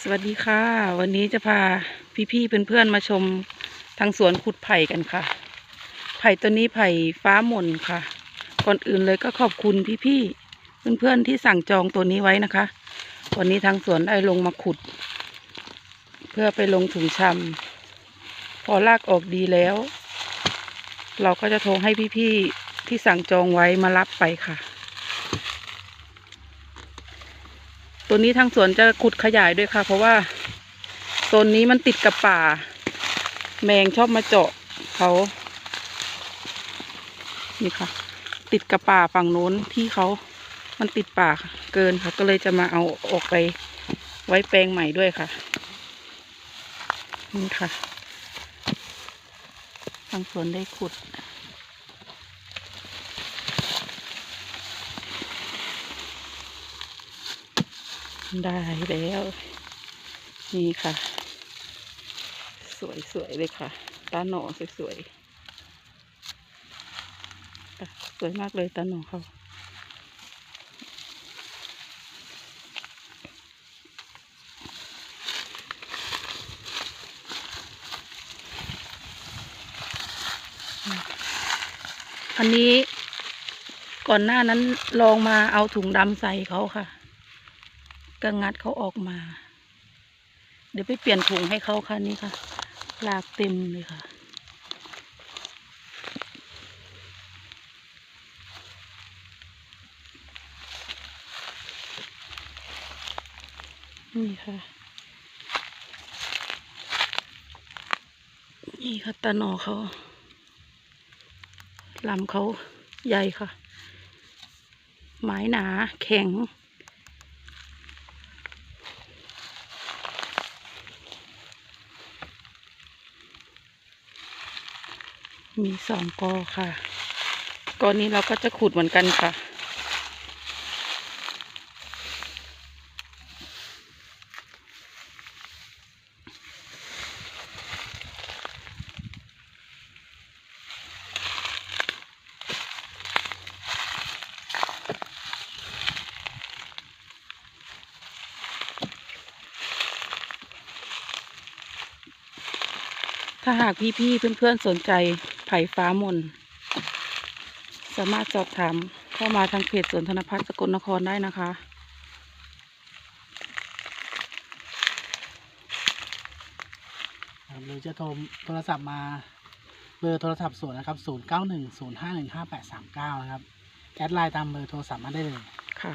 สวัสดีค่ะ วันนี้จะพาพี่ๆเพื่อนๆมาชมทางสวนขุดไผ่กันค่ะ ไผ่ตัวนี้ไผ่ฟ้าหม่นค่ะ ก่อนอื่นเลยก็ขอบคุณพี่ๆเพื่อนๆที่สั่งจองตัวนี้ไว้นะคะ วันนี้ทางสวนได้ลงมาขุด เพื่อไปลงถุงชำพอลากออกดีแล้ว เราก็จะโทรให้พี่ๆที่สั่งจองไว้มารับไปค่ะ ตัวนี้ทางสวนจะขุดขยายด้วยค่ะ เพราะว่าโซนนี้มันติดกับป่า แมงชอบมาเจาะเขานี่ค่ะ ติดกับป่าฝั่งโน้นที่เขามันติดป่าเกินค่ะ ก็เลยจะมาเอาออกไปไว้แปลงใหม่ด้วยค่ะ นี่ค่ะทางสวนได้ขุด ได้แล้ว นี่ค่ะ สวยๆเลยค่ะ ตาหนอสวยๆค่ะสวยมากเลยตาหนอเขาอันนี้ก่อนหน้านั้นลองมาเอาถุงดำใส่เขาค่ะ ก็งัดเขาออกมา เดี๋ยวไปเปลี่ยนถุงให้เขาค่ะนี่ค่ะลากเต็มเลยค่ะ นี่ค่ะ นี่ค่ะตาหนอเขาลำเขาใหญ่ค่ะ ไม้หนาแข็ง มีสองกอค่ะกอนี้เราก็จะขุดเหมือนกันค่ะ ถ้าหากพี่ๆเพื่อนๆสนใจ ไผ่ฟ้ามน สามารถสอบถามเข้ามาทางเพจสวนธนพัฒน์สกลนครได้นะคะครับหรือจะโทรโทรศัพท์มาเบอร์โทรศัพท์ส่วนนะครับ 0 9 1 0 5 1 5 8 3 9 นะครับ แอดไลน์ตามเบอร์โทรศัพท์มาได้เลยค่ะ